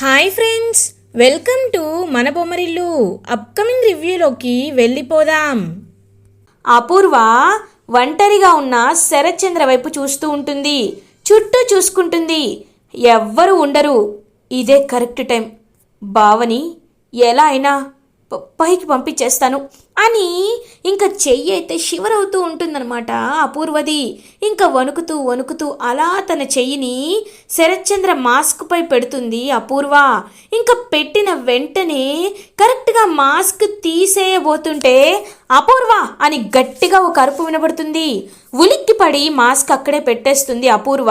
Hi friends welcome to మన Bommarillu upcoming రివ్యూలోకి వెళ్ళిపోదాం. అపూర్వ ఒంటరిగా ఉన్న శరత్చంద్ర వైపు చూస్తూ ఉంటుంది. చుట్టూ చూసుకుంటుంది. ఎవ్వరు ఉండరు. ఇదే కరెక్ట్ టైం. బావని ఎలా అయినా పైకి పంపించేస్తాను. అని ఇంకా చెయ్యి అయితే షివరవుతూ ఉంటుందన్నమాట అపూర్వది. ఇంకా వణుకుతూ వణుకుతూ అలా తన చెయ్యిని శరత్చంద్ర మాస్క్పై పెడుతుంది అపూర్వ. ఇంకా పెట్టిన వెంటనే కరెక్ట్గా మాస్క్ తీసేయబోతుంటే అపూర్వ అని గట్టిగా ఒక అరుపు వినబడుతుంది. ఉలిక్కిపడి మాస్క్ అక్కడే పెట్టేస్తుంది అపూర్వ.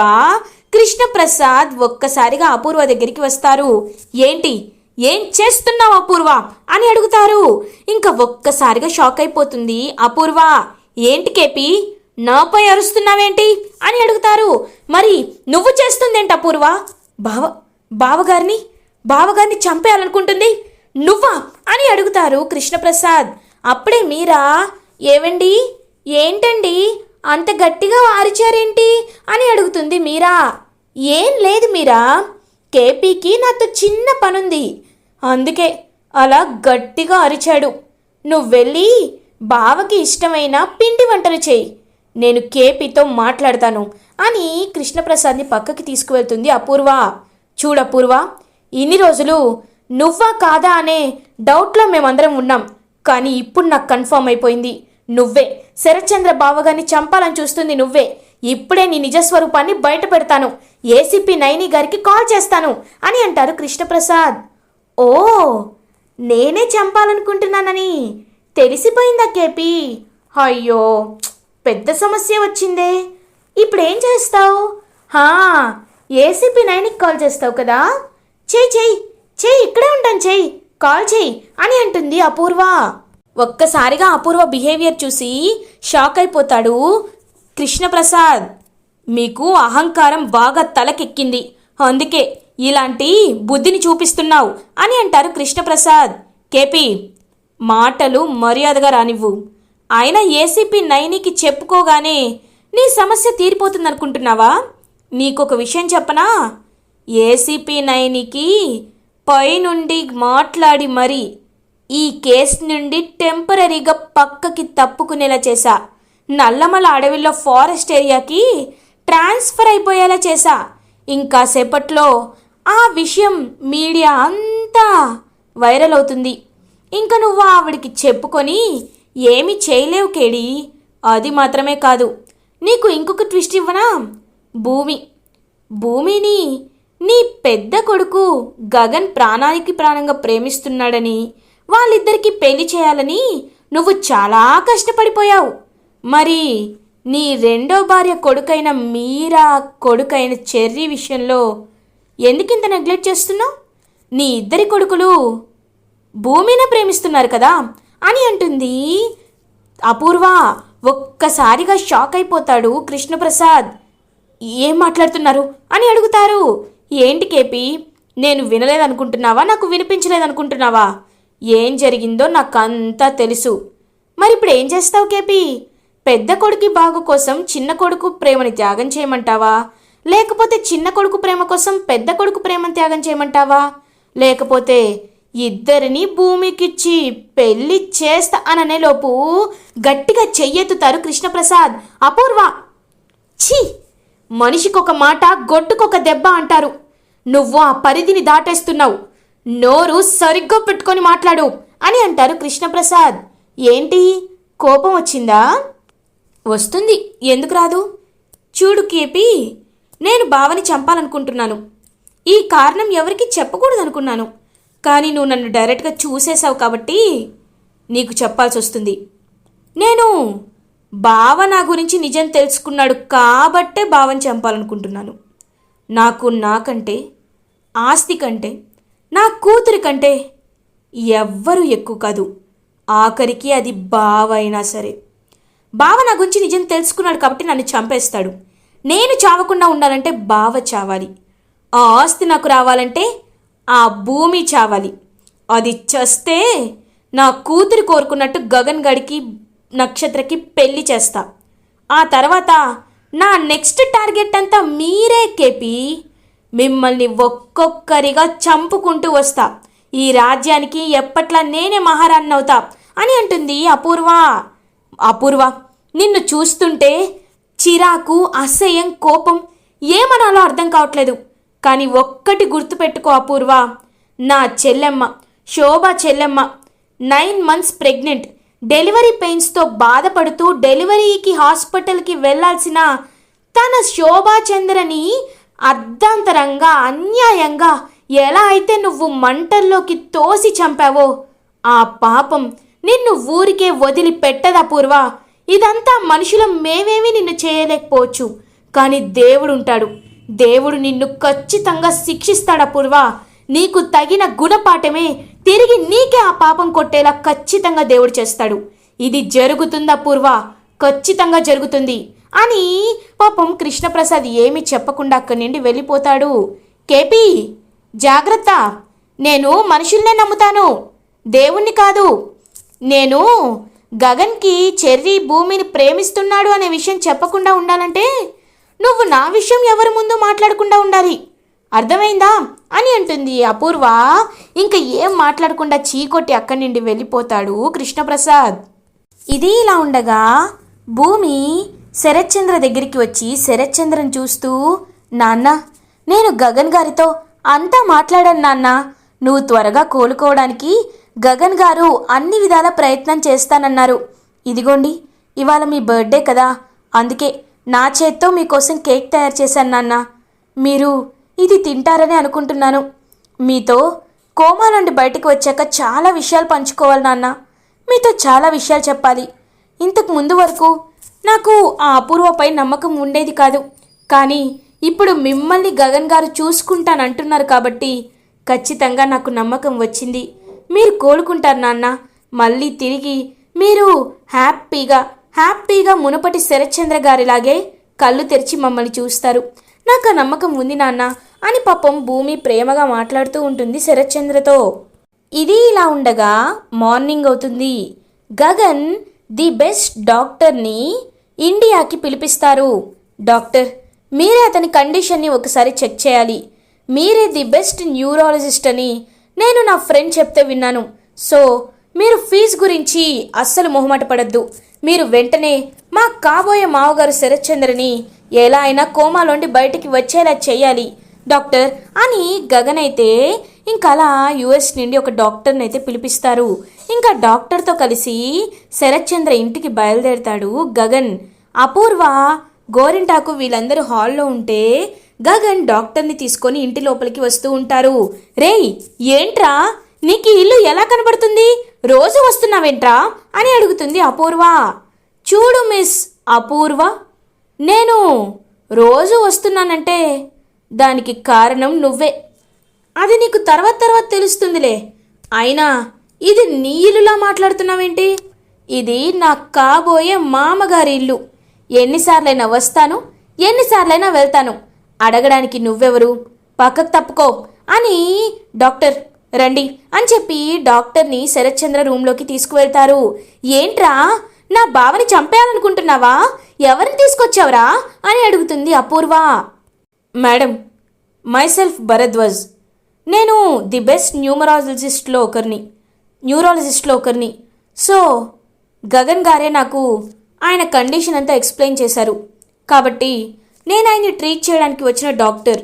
కృష్ణప్రసాద్ ఒక్కసారిగా అపూర్వ దగ్గరికి వస్తారు. ఏంటి? ఏం చేస్తున్నావు అపూర్వ? అని అడుగుతారు. ఇంకా ఒక్కసారిగా షాక్ అయిపోతుంది అపూర్వ. ఏంటి కేపి? నాపై అరుస్తున్నావేంటి? అని అడుగుతారు. మరి నువ్వు చేస్తుందేంటి అపూర్వ? బావ బావగారిని బావగారిని చంపేయాలనుకుంటుంది. నువ్వా? అని అడుగుతారు కృష్ణప్రసాద్. అప్పుడే మీరా? ఏవండి? ఏంటండి? అంత గట్టిగా అరిచారేంటి అని అడుగుతుంది మీరా. ఏం లేదు మీరా. కేపీకి నాతో చిన్న పనుంది. అందుకే అలా గట్టిగా అరిచాడు. నువ్వు వెళ్ళి బావకి ఇష్టమైన పిండి వంటలు చేయి. నేను కేపీతో మాట్లాడతాను అని కృష్ణప్రసాద్ని పక్కకి తీసుకువెళ్తుంది అపూర్వ. చూడు అపూర్వ ఇన్ని రోజులు నువ్వా కాదా అనే డౌట్లో మేమందరం ఉన్నాం. కానీ ఇప్పుడు నాకు కన్ఫర్మ్ అయిపోయింది. నువ్వే శరత్చంద్ర బావగారిని చంపాలని చూస్తుంది నువ్వే. ఇప్పుడే నీ నిజస్వరూపాన్ని బయట పెడతాను ఏసీపీ నైని గారికి కాల్ చేస్తాను అని అంటారు కృష్ణప్రసాద్. ఓ నేనే చంపాలనుకుంటున్నానని తెలిసిపోయిందా కేపీ? అయ్యో పెద్ద సమస్య వచ్చిందే. ఇప్పుడేం చేస్తావు? హా ఏసీపీ నైన్కి కాల్ చేస్తావు కదా? చేయి చేయి చేయి ఇక్కడే ఉంటాను చేయి కాల్ చేయి అని అంటుంది అపూర్వ. ఒక్కసారిగా అపూర్వ బిహేవియర్ చూసి షాక్ అయిపోతాడు కృష్ణప్రసాద్. మీకు అహంకారం బాగా తలకెక్కింది. అందుకే ఇలాంటి బుద్ధిని చూపిస్తున్నావు అని అంటారు కృష్ణప్రసాద్. కేపీ మాటలు మర్యాదగా రానివ్వు. ఆయన ఏసీపీ నైనికి చెప్పుకోగానే నీ సమస్య తీరిపోతుందనుకుంటున్నావా? నీకొక విషయం చెప్పనా? ఏసీపీ నైనికి పైనుండి మాట్లాడి మరి ఈ కేసు నుండి టెంపరీగా పక్కకి తప్పుకునేలా చేశా. నల్లమల అడవిలో ఫారెస్ట్ ఏరియాకి ట్రాన్స్ఫర్ అయిపోయేలా చేశా. ఇంకా సేపట్లో ఆ విషయం మీడియా అంతా వైరల్ అవుతుంది. ఇంకా నువ్వు ఆవిడికి చెప్పుకొని ఏమి చేయలేవు కేడి. అది మాత్రమే కాదు. నీకు ఇంకొక ట్విస్ట్ ఇవ్వనా? భూమి. భూమిని నీ పెద్ద కొడుకు గగన్ ప్రాణానికి ప్రాణంగా ప్రేమిస్తున్నాడని వాళ్ళిద్దరికీ పెళ్ళి చేయాలని నువ్వు చాలా కష్టపడిపోయావు. మరి నీ రెండో భార్య కొడుకైన మీరా కొడుకైన చెర్రీ విషయంలో ఎందుకింత నెగ్లెక్ట్ చేస్తున్నావు? నీ ఇద్దరి కొడుకులు భూమిని ప్రేమిస్తున్నారు కదా అని అంటుంది. అపూర్వ ఒక్కసారిగా షాక్ అయిపోతాడు కృష్ణప్రసాద్. ఏం మాట్లాడుతున్నారు? అని అడుగుతారు. ఏంటి కేపి? నేను వినలేదనుకుంటున్నావా? నాకు వినిపించలేదనుకుంటున్నావా? ఏం జరిగిందో నాకు తెలుసు. మరి ఇప్పుడు ఏం చేస్తావు కేపీ? పెద్ద కొడుకు బాగు కోసం చిన్న కొడుకు ప్రేమని త్యాగం చేయమంటావా? లేకపోతే చిన్న కొడుకు ప్రేమ కోసం పెద్ద కొడుకు ప్రేమను త్యాగం చేయమంటావా? లేకపోతే ఇద్దరిని భూమికిచ్చి పెళ్ళి చేస్తా అననేలోపు గట్టిగా చెయ్యెత్తుతారు కృష్ణప్రసాద్. అపూర్వ! ఛీ! మనిషికొక మాట గొడ్డుకొక దెబ్బ అంటారు. నువ్వు ఆ పరిధిని దాటేస్తున్నావు. నోరు సరిగ్గా పెట్టుకొని మాట్లాడు అని అంటారు కృష్ణప్రసాద్. ఏంటి? కోపం వచ్చిందా? వస్తుంది. ఎందుకు రాదు? చూడు కేపి! నేను బావని చంపాలనుకుంటున్నాను. ఈ కారణం ఎవరికి చెప్పకూడదు అనుకున్నాను కానీ నువ్వు నన్ను డైరెక్ట్గా చూసేశావు కాబట్టి నీకు చెప్పాల్సి వస్తుంది నేను బావ నా గురించి నిజం తెలుసుకున్నాడు కాబట్టే బావని చంపాలనుకుంటున్నాను. నాకు నాకంటే ఆస్తి కంటే నా కూతురి కంటే ఎవ్వరూ ఎక్కువ కాదు. ఆఖరికి అది బావ అయినా సరే. బావ నా గురించి నిజం తెలుసుకున్నాడు కాబట్టి నన్ను చంపేస్తాడు. నేను చావకుండా ఉండాలంటే బావ చావాలి. ఆ ఆస్తి నాకు రావాలంటే ఆ భూమి చావాలి. అది చస్తే నా కూతురు కోరుకున్నట్టు గగన్ గడికి నక్షత్రకి పెళ్ళి చేస్తా. ఆ తర్వాత నా నెక్స్ట్ టార్గెట్ అంతా మీరే కేపి. మిమ్మల్ని ఒక్కొక్కరిగా చంపుకుంటూ వస్తా. ఈ రాజ్యానికి ఎప్పట్లా నేనే మహారాణి అవుతా అని అంటుంది అపూర్వ. అపూర్వ నిన్ను చూస్తుంటే చిరాకు అసహ్యం కోపం ఏమనాలో అర్థం కావట్లేదు. కానీ ఒక్కటి గుర్తుపెట్టుకో అపూర్వ. నా చెల్లెమ్మ శోభ చెల్లెమ్మ నైన్ మంత్స్ ప్రెగ్నెంట్ డెలివరీ పెయిన్స్తో బాధపడుతూ డెలివరీకి హాస్పిటల్కి వెళ్ళాల్సిన తన శోభాచంద్రని అర్ధాంతరంగా అన్యాయంగా ఎలా అయితే నువ్వు మంటల్లోకి తోసి చంపావో ఆ పాపం నిన్ను ఊరికే వదిలి పెట్టదా పూర్వ ఇదంతా మనుషులం మేమేమి నిన్ను చేయలేకపోవచ్చు. కానీ దేవుడుంటాడు. దేవుడు నిన్ను ఖచ్చితంగా శిక్షిస్తాడా పూర్వ? నీకు తగిన గుణపాఠమే తిరిగి నీకే ఆ పాపం కొట్టేలా ఖచ్చితంగా దేవుడు చేస్తాడు. ఇది జరుగుతుందా పూర్వ? ఖచ్చితంగా జరుగుతుంది. అని పాపం కృష్ణప్రసాద్ ఏమి చెప్పకుండా అక్కడి నుండి వెళ్ళిపోతాడు. కేపీ జాగ్రత్త. నేను మనుషుల్నే నమ్ముతాను. దేవుణ్ణి కాదు. నేను గగన్కి చెర్రీ భూమిని ప్రేమిస్తున్నాడు అనే విషయం చెప్పకుండా ఉండాలంటే నువ్వు నా విషయం ఎవరి ముందు మాట్లాడకుండా ఉండాలి. అర్థమైందా? అని అంటుంది అపూర్వ. ఇంకా ఏం మాట్లాడకుండా చీకొట్టి అక్కడి నుండి వెళ్ళిపోతాడు కృష్ణప్రసాద్. ఇది ఇలా ఉండగా భూమి శరత్చంద్ర దగ్గరికి వచ్చి శరత్చంద్రని చూస్తూ నాన్న నేను గగన్ గారితో అంతా మాట్లాడాను నాన్న. నువ్వు త్వరగా కోలుకోవడానికి గగన్ గారు అన్ని విధాల ప్రయత్నం చేస్తానన్నారు. ఇదిగోండి ఇవాళ మీ బర్త్డే కదా. అందుకే నా చేత్తో మీకోసం కేక్ తయారు చేశాను నాన్న. మీరు ఇది తింటారని అనుకుంటున్నాను. మీతో కోమా నుండి బయటకు వచ్చాక చాలా విషయాలు పంచుకోవాలి నాన్న. మీతో చాలా విషయాలు చెప్పాలి. ఇంతకు ముందు వరకు నాకు ఆ అపూర్వపై నమ్మకం ఉండేది కాదు. కానీ ఇప్పుడు మిమ్మల్ని గగన్ గారు చూసుకుంటానంటున్నారు కాబట్టి ఖచ్చితంగా నాకు నమ్మకం వచ్చింది. మీరు కోలుకుంటారు నాన్న. మళ్ళీ తిరిగి మీరు హ్యాపీగా హ్యాపీగా మునపటి శరత్చంద్ర గారిలాగే కళ్ళు తెరిచి మమ్మల్ని చూస్తారు. నాకు ఆ నమ్మకం ఉంది నాన్న అని పాపం భూమి ప్రేమగా మాట్లాడుతూ ఉంటుంది శరత్చంద్రతో. ఇది ఇలా ఉండగా మార్నింగ్ అవుతుంది. గగన్ ది బెస్ట్ డాక్టర్ని ఇండియాకి పిలిపిస్తారు. డాక్టర్ మీరే అతని కండిషన్ని ఒకసారి చెక్ చేయాలి. మీరే ది బెస్ట్ న్యూరాలజిస్ట్ అని నేను నా ఫ్రెండ్ చెప్తే విన్నాను. సో మీరు ఫీజు గురించి అస్సలు మొహమాట పడద్దు. మీరు వెంటనే మా కాబోయే మావగారు శరత్చంద్రని ఎలా అయినా కోమాలోండి బయటికి వచ్చేలా చేయాలి. డాక్టర్ అని గగన్ అయితే ఇంకా అలా యుఎస్ నుండి ఒక డాక్టర్ని అయితే పిలిపిస్తారు. ఇంకా డాక్టర్తో కలిసి శరత్చంద్ర ఇంటికి బయలుదేరతాడు గగన్. అపూర్వ గోరింటాకు వీళ్ళందరూ హాల్లో ఉంటే గగన్ డాక్టర్ని తీసుకొని ఇంటి లోపలికి వస్తూ ఉంటారు. రేయ్ ఏంట్రా? నీకు ఈ ఇల్లు ఎలా కనబడుతుంది? రోజు వస్తున్నావేంట్రా? అని అడుగుతుంది అపూర్వ. చూడు మిస్ అపూర్వ నేను రోజు వస్తున్నానంటే దానికి కారణం నువ్వే. అది నీకు తర్వాత తర్వాత తెలుస్తుందిలే. అయినా ఇది నీ ఇల్లులా మాట్లాడుతున్నావేంటి? ఇది నా కాబోయే మామగారి ఇల్లు. ఎన్నిసార్లైనా వస్తాను ఎన్నిసార్లైనా వెళ్తాను. అడగడానికి నువ్వెవరు? పక్కకు తప్పుకో అని డాక్టర్ రండి అని చెప్పి డాక్టర్ని శరత్చంద్ర రూమ్లోకి తీసుకువెళ్తారు. ఏంట్రా? నా బావని చంపేయాలనుకుంటున్నావా? ఎవరిని తీసుకొచ్చావరా? అని అడుగుతుంది అపూర్వ. Madam myself Bharadwaj. నేను ది బెస్ట్ న్యూమరాలజిస్ట్లో ఒకరిని న్యూరాలజిస్ట్లో ఒకరిని. సో గగన్ గారే నాకు ఆయన కండిషన్ అంతా ఎక్స్ప్లెయిన్ చేశారు. కాబట్టి నేను ఆయన్ని ట్రీట్ చేయడానికి వచ్చిన డాక్టర్.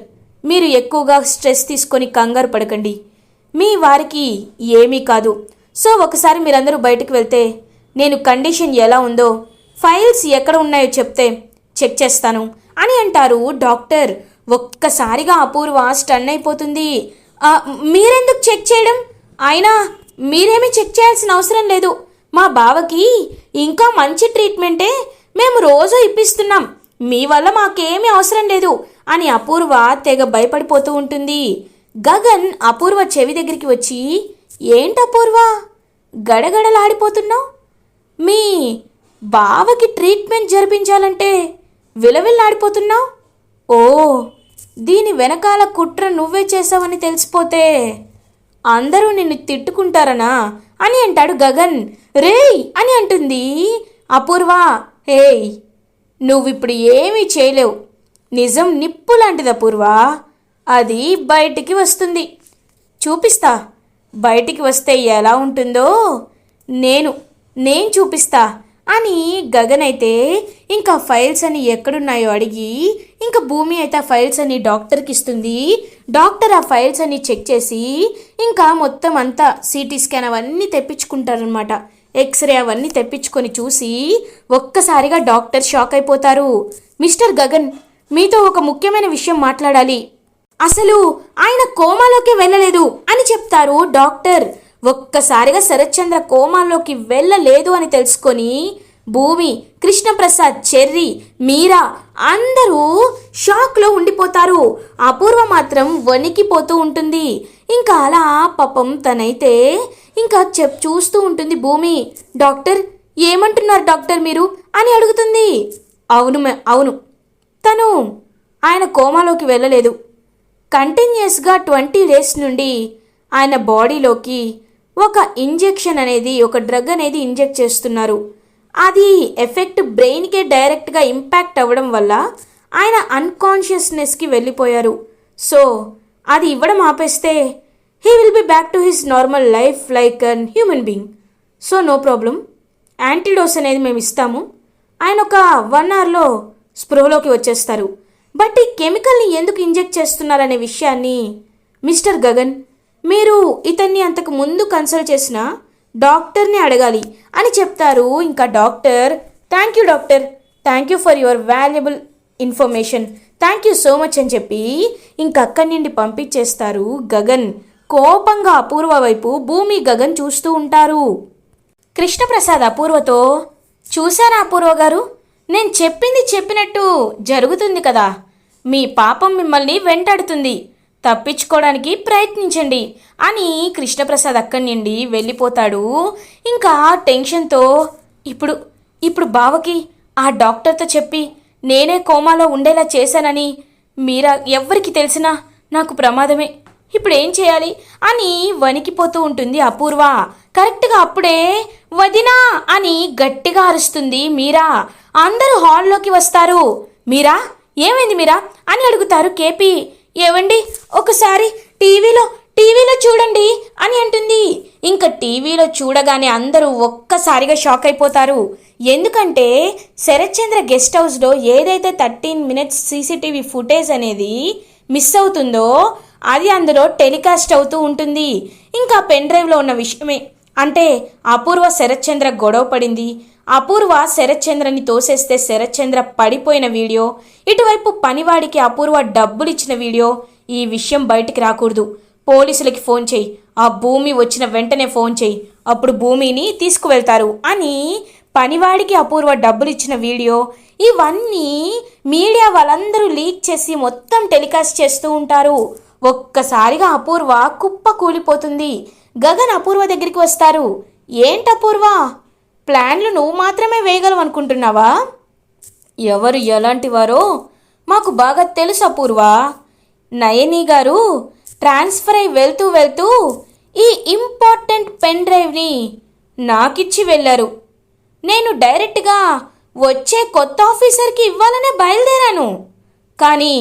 మీరు ఎక్కువగా స్ట్రెస్ తీసుకొని కంగారు పడకండి. మీ వారికి ఏమీ కాదు. సో ఒకసారి మీరందరూ బయటకు వెళ్తే నేను కండిషన్ ఎలా ఉందో ఫైల్స్ ఎక్కడ ఉన్నాయో చెప్తే చెక్ చేస్తాను అని అంటారు డాక్టర్. ఒక్కసారిగా అపూర్వ స్టన్ అయిపోతుంది. మీరెందుకు చెక్ చేయడం? అయినా మీరేమీ చెక్ చేయాల్సిన అవసరం లేదు. మా బావకి ఇంకా మంచి ట్రీట్మెంటే మేము రోజు ఇప్పిస్తున్నాం. మీ వల్ల మాకేమీ అవసరం లేదు అని అపూర్వ తెగ భయపడిపోతూ ఉంటుంది. గగన్ అపూర్వ చెవి దగ్గరికి వచ్చి ఏంటి అపూర్వ? గడగడలాడిపోతున్నావు? మీ బావకి ట్రీట్మెంట్ జరిపించాలంటే విలవిల్లాడిపోతున్నావు? ఓ దీని వెనకాల కుట్ర నువ్వే చేసావని తెలిసిపోతే అందరూ నిన్ను తిట్టుకుంటారనా? అని అంటాడు గగన్. రేయ్! అని అంటుంది అపూర్వ. హేయ్ నువ్విప్పుడు ఏమీ చేయలేవు. నిజం నిప్పు లాంటిది అపూర్వ అది బయటికి వస్తుంది. చూపిస్తా. బయటికి వస్తే ఎలా ఉంటుందో? నేను నేను చూపిస్తా. అని గగన్ అయితే ఇంకా ఫైల్స్ అని ఎక్కడున్నాయో అడిగి ఇంకా భూమి అయితే ఆ ఫైల్స్ అని డాక్టర్కి ఇస్తుంది. డాక్టర్ ఆ ఫైల్స్ అని చెక్ చేసి ఇంకా మొత్తం అంతా సిటీ స్కాన్ అవన్నీ తెప్పించుకుంటారనమాట ఎక్స్రే అవన్నీ తెప్పించుకొని చూసి ఒక్కసారిగా డాక్టర్ షాక్ అయిపోతారు. మిస్టర్ గగన్ మీతో ఒక ముఖ్యమైన విషయం మాట్లాడాలి. అసలు ఆయన కోమాలోకి వెళ్ళలేదు అని చెప్తారు డాక్టర్. ఒక్కసారిగా శరత్చంద్ర కోమాలోకి వెళ్ళలేదు అని తెలుసుకొని భూమి కృష్ణప్రసాద్ చెర్రి మీరా అందరూ షాక్లో ఉండిపోతారు. అపూర్వ మాత్రం వణికిపోతూ ఉంటుంది. ఇంకా అలా పాపం తనైతే ఇంకా చెప్ చూస్తూ ఉంటుంది భూమి. డాక్టర్ ఏమంటున్నారు డాక్టర్ మీరు? అని అడుగుతుంది. అవును అవును. తను ఆయన కోమాలోకి వెళ్ళలేదు. కంటిన్యూస్గా ట్వంటీ డేస్ నుండి ఆయన బాడీలోకి ఒక ఇంజెక్షన్ అనేది ఒక డ్రగ్ అనేది ఇంజెక్ట్ చేస్తున్నారు. అది ఎఫెక్ట్ బ్రెయిన్కే డైరెక్ట్గా ఇంపాక్ట్ అవ్వడం వల్ల ఆయన అన్కాన్షియస్నెస్కి వెళ్ళిపోయారు. సో అది ఇవ్వడం ఆపేస్తే he will be back to his normal life like an human being so no problem antidote అనేది మేము ఇస్తాము. ఆయన ఒక వన్ అవర్లో స్పృహలోకి వచ్చేస్తారు. బట్ ఈ కెమికల్ని ఎందుకు ఇంజెక్ట్ చేస్తున్నారనే విషయాన్ని మిస్టర్ గగన్ మీరు ఇతన్ని అంతకు ముందు కన్సల్ట్ చేసిన డాక్టర్ని అడగాలి అని చెప్తారు. ఇంకా doctor thank you doctor. Thank you for your valuable information thank you so much అని చెప్పి ఇంక అక్కడి నుండి పంపించేస్తారు గగన్. కోపంగా అపూర్వ వైపు భూమి గగన్ చూస్తూ ఉంటారు. కృష్ణప్రసాద్ అపూర్వతో చూశారా అపూర్వ గారు? నేను చెప్పింది చెప్పినట్టు జరుగుతుంది కదా. మీ పాపం మిమ్మల్ని వెంటాడుతుంది. తప్పించుకోవడానికి ప్రయత్నించండి అని కృష్ణప్రసాద్ అక్కడి నుండి వెళ్ళిపోతాడు. ఇంకా టెన్షన్తో ఇప్పుడు ఇప్పుడు బావకి ఆ డాక్టర్తో చెప్పి నేనే కోమాలో ఉండేలా చేశానని మీరా ఎవ్వరికి తెలిసినా నాకు ప్రమాదమే. ఇప్పుడు ఏం చేయాలి? అని వణికిపోతూ ఉంటుంది అపూర్వ. కరెక్ట్గా అప్పుడే వదినా అని గట్టిగా అరుస్తుంది మీరా. అందరూ హాల్లోకి వస్తారు. మీరా? ఏమైంది మీరా? అని అడుగుతారు కేపీ. ఏవండి? ఒకసారి టీవీలో టీవీలో చూడండి అని అంటుంది. ఇంకా టీవీలో చూడగానే అందరూ ఒక్కసారిగా షాక్ అయిపోతారు. ఎందుకంటే శరత్చంద్ర గెస్ట్ హౌస్లో ఏదైతే థర్టీన్ మినిట్స్ సీసీటీవీ ఫుటేజ్ అనేది మిస్ అవుతుందో అది అందులో టెలికాస్ట్ అవుతూ ఉంటుంది. ఇంకా పెన్ డ్రైవ్లో ఉన్న విషయమే. అంటే అపూర్వ శరత్చంద్ర గొడవ పడింది. అపూర్వ శరత్చంద్రని తోసేస్తే శరత్చంద్ర పడిపోయిన వీడియో ఇటువైపు పనివాడికి అపూర్వ డబ్బులు ఇచ్చిన వీడియో ఈ విషయం బయటికి రాకూడదు. పోలీసులకి ఫోన్ చేయి. ఆ భూమి వచ్చిన వెంటనే ఫోన్ చేయి. అప్పుడు భూమిని తీసుకువెళ్తారు అని పనివాడికి అపూర్వ డబ్బులు ఇచ్చిన వీడియో ఇవన్నీ మీడియా వాళ్ళందరూ లీక్ చేసి మొత్తం టెలికాస్ట్ చేస్తూ ఉంటారు. ఒక్కసారిగా అపూర్వ కుప్ప కూలిపోతుంది. గగన్ అపూర్వ దగ్గరికి వస్తారు. ఏంటి అపూర్వ? ప్లాన్లు నువ్వు మాత్రమే వేయగలవు అనుకుంటున్నావా ఎవరు ఎలాంటివారో మాకు బాగా తెలుసు అపూర్వ. నయని గారు ట్రాన్స్ఫర్ అయి వెళ్తూ వెళ్తూ ఈ ఇంపార్టెంట్ పెన్ డ్రైవ్ని నాకిచ్చి వెళ్ళారు. నేను డైరెక్ట్గా వచ్చే కొత్త ఆఫీసర్కి ఇవ్వాలనే బయలుదేరాను. కానీ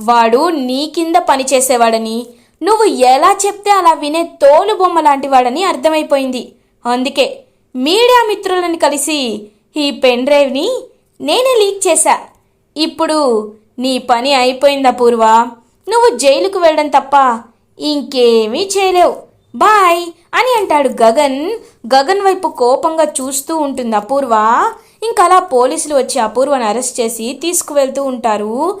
వాడు నీ కింద పనిచేసేవాడని నువ్వు ఎలా చెప్తే అలా వినే తోలు బొమ్మ లాంటివాడని అర్థమైపోయింది. అందుకే మీడియా మిత్రులను కలిసి ఈ పెన్ డ్రైవ్ని నేనే లీక్ చేశా. ఇప్పుడు నీ పని అయిపోయిందా పూర్వ? నువ్వు జైలుకు వెళ్ళడం తప్ప ఇంకేమీ చేయలేవు. బాయ్ అని అంటాడు గగన్. గగన్ వైపు కోపంగా చూస్తూ ఉంటుంది అపూర్వ. ఇంకా అలా పోలీసులు వచ్చి అపూర్వను అరెస్ట్ చేసి తీసుకువెళ్తూ ఉంటారు.